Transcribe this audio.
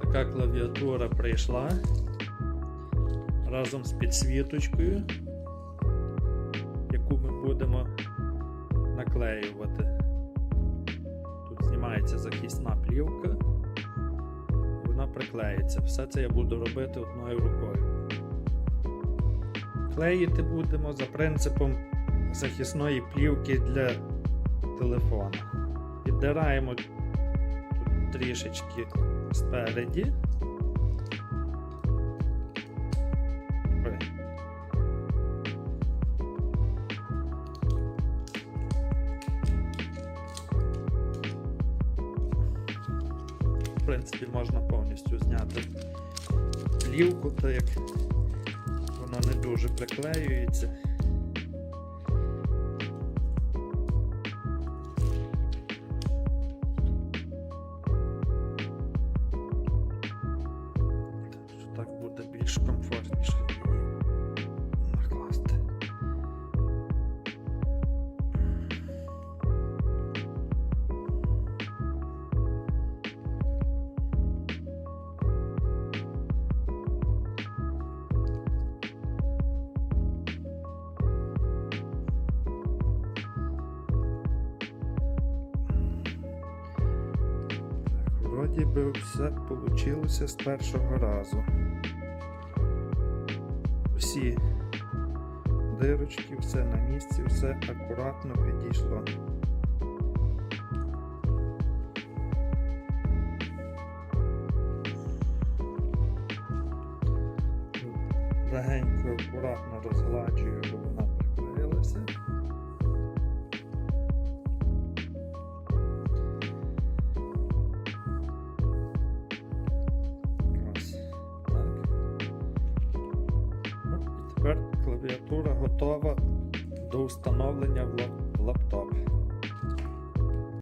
Така клавіатура прийшла разом з підсвіточкою, яку ми будемо наклеювати. Тут знімається захисна плівка, вона приклеїться. Все це я буду робити одною рукою. Клеїти будемо за принципом захисної плівки для телефона. Піддираємо трішечки спереді. В принципі, можна повністю зняти плівку, так як вона не дуже приклеюється. Більш комфортніше накласти. Вроді би все вийшло з першого разу. Всі дирочки, все на місці, все акуратно підійшло. Легенько, акуратно розгладжую, бо вона тепер клавіатура готова до встановлення в лаптопі. лаптоп.